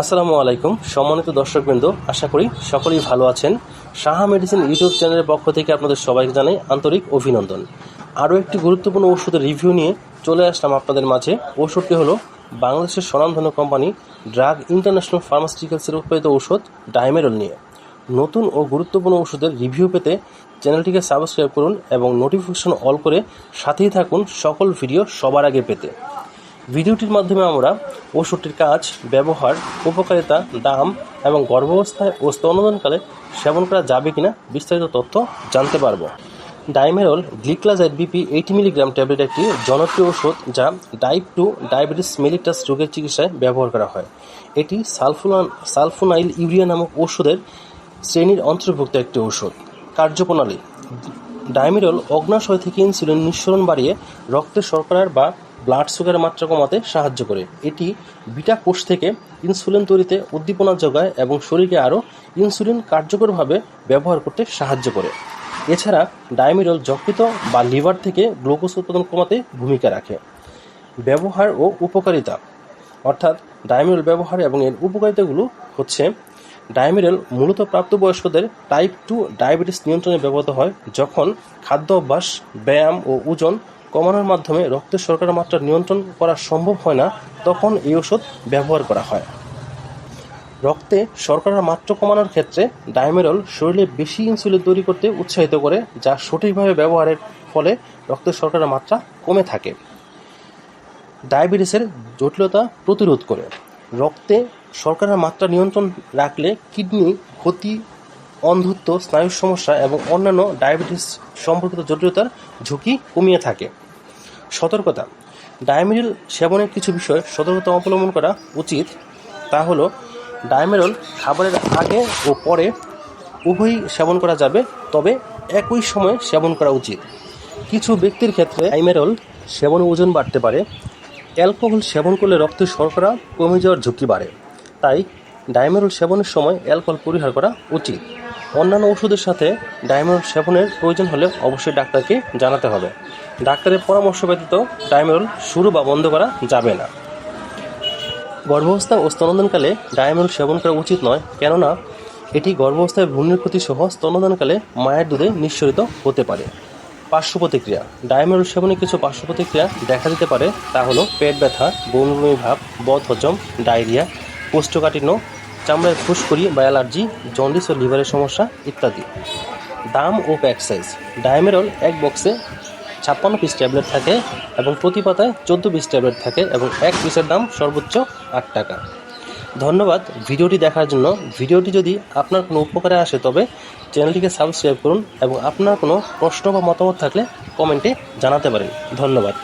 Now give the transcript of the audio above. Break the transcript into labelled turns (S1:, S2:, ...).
S1: আসসালামু আলাইকুম। সম্মানিত দর্শকবৃন্দ, আশা করি সকলেই ভালো আছেন। সাহা মেডিসিন ইউটিউব চ্যানেলের পক্ষ থেকে আপনাদের সবাইকে জানাই আন্তরিক অভিনন্দন। আরও একটি গুরুত্বপূর্ণ ওষুধের রিভিউ নিয়ে চলে আসলাম আপনাদের মাঝে। ওষুধটি হলো বাংলাদেশের স্বনামধন্য কোম্পানি ড্রাগ ইন্টারন্যাশনাল ফার্মাসিউটিক্যালসের উৎপাদিত ঔষধ ডাইমেরল নিয়ে। নতুন ও গুরুত্বপূর্ণ ওষুধের রিভিউ পেতে চ্যানেলটিকে সাবস্ক্রাইব করুন এবং নোটিফিকেশন অল করে সাথেই থাকুন সকল ভিডিও সবার আগে পেতে। ভিডিওটির মাধ্যমে আমরা ওষুধটির কাজ, ব্যবহার, উপকারিতা, দাম এবং গর্ভাবস্থায় ও স্তনদানকালে সেবন করা যাবে কিনা বিস্তারিত তথ্য জানতে পারব। ডাইমেরল gliclazide BP eighty milligram tablet একটি জনপ্রিয় ওষুধ যা টাইপ টু ডায়াবেটিস মেলিটাস রোগের চিকিৎসায় ব্যবহার করা হয়। এটি সালফোনান সালফোনাইল ইউরিয়া নামক ওষুধের শ্রেণির অন্তর্ভুক্ত একটি ওষুধ। কার্যপ্রণালী। ডাইমিরল অগ্নাশয় থেকে ইনসুলিন নিঃসরণ বাড়িয়ে রক্তের শর্করার বা ব্লাড সুগারের মাত্রা কমাতে সাহায্য করে। এটি বিটা কোষ থেকে ইনসুলিন তৈরিতে উদ্দীপনা যোগায় এবং শরীরকে আরও ইনসুলিন কার্যকরভাবে ব্যবহার করতে সাহায্য করে। এছাড়া ডায়মিরল যকৃত বা লিভার থেকে গ্লুকোজ উৎপাদন কমাতে ভূমিকা রাখে। ব্যবহার ও উপকারিতা। অর্থাৎ ডায়মিরল ব্যবহার এবং এর উপকারিতাগুলো হচ্ছে, ডায়ামিরেল মূলত প্রাপ্তবয়স্কদের টাইপ টু ডায়াবেটিস নিয়ন্ত্রণে ব্যবহৃত হয় যখন খাদ্য অভ্যাস, ব্যায়াম ও ওজন কমানোর মাধ্যমে রক্তের শর্করার মাত্রা নিয়ন্ত্রণ করা সম্ভব হয় না, তখন এই ওষুধ ব্যবহার করা হয়। রক্তে শর্করার মাত্রা কমানোর ক্ষেত্রে ডায়মেরল শরীরে বেশি ইনসুলিন তৈরি করতে উৎসাহিত করে, যা সঠিকভাবে ব্যবহারের ফলে রক্তের শর্করার মাত্রা কমে থাকে। ডায়াবেটিসের জটিলতা প্রতিরোধ করে। রক্তে শর্করার মাত্রা নিয়ন্ত্রণ রাখলে কিডনি, ক্ষতি, অন্ধত্ব, স্নায়ুর সমস্যা এবং অন্যান্য ডায়াবেটিস সম্পর্কিত জটিলতার ঝুঁকি কমিয়ে থাকে। সতর্কতা। ডায়ামিরল সেবনের কিছু বিষয় সতর্কতা অবলম্বন করা উচিত। তা হলো, ডায়ামেরল খাবারের আগে ও পরে উভয়ই সেবন করা যাবে, তবে একই সময়ে সেবন করা উচিত। কিছু ব্যক্তির ক্ষেত্রে ডাইমেরল সেবনে ওজন বাড়তে পারে। অ্যালকোহল সেবন করলে রক্তের শর্করা কমে যাওয়ার ঝুঁকি বাড়ে। তাই ডাইমেরল সেবনের সময় অ্যালকোহল পরিহার করা উচিত। অন্যান্য ওষুধের সাথে ডাইমেরল সেবনের প্রয়োজন হলে অবশ্যই ডাক্তারকে জানাতে হবে। ডাক্তারের পরামর্শ ব্যতীত ডাইমেরল শুরু বা বন্ধ করা যাবে না। গর্ভাবস্থা ও স্তনদানকালে ডায়ামেরল সেবন করা উচিত নয়, কেননা এটি গর্ভাবস্থায় ভ্রূণের ক্ষতি সহ স্তনদানকালে মায়ের দুধে নিঃসরিত হতে পারে। পার্শ্ব প্রতিক্রিয়া ডায়ামেরল সেবনে কিছু পার্শ্ব প্রতিক্রিয়া দেখা দিতে পারে, তা হলো পেট ব্যথা, বমি বমি ভাব বদ হজম ডায়রিয়া, কোষ্ঠকাঠিন্য চামড়ায় ফুসকুড়ি বা অ্যালার্জি, জন্ডিস ও লিভারের সমস্যা ইত্যাদি। দাম ও প্যাক সাইজ। ডায়ামেরল এক বক্সে ছাপ্পান্ন পিস ট্যাবলেট থাকে এবং প্রতি পাতায় চোদ্দ পিস ট্যাবলেট থাকে এবং এক পিসের দাম সর্বোচ্চ আট টাকা। ধন্যবাদ ভিডিওটি দেখার জন্য। ভিডিওটি যদি আপনার কোনো উপকারে আসে তবে চ্যানেলটিকে সাবস্ক্রাইব করুন এবং আপনার কোনো প্রশ্ন বা মতামত থাকলে কমেন্টে জানাতে পারেন। ধন্যবাদ।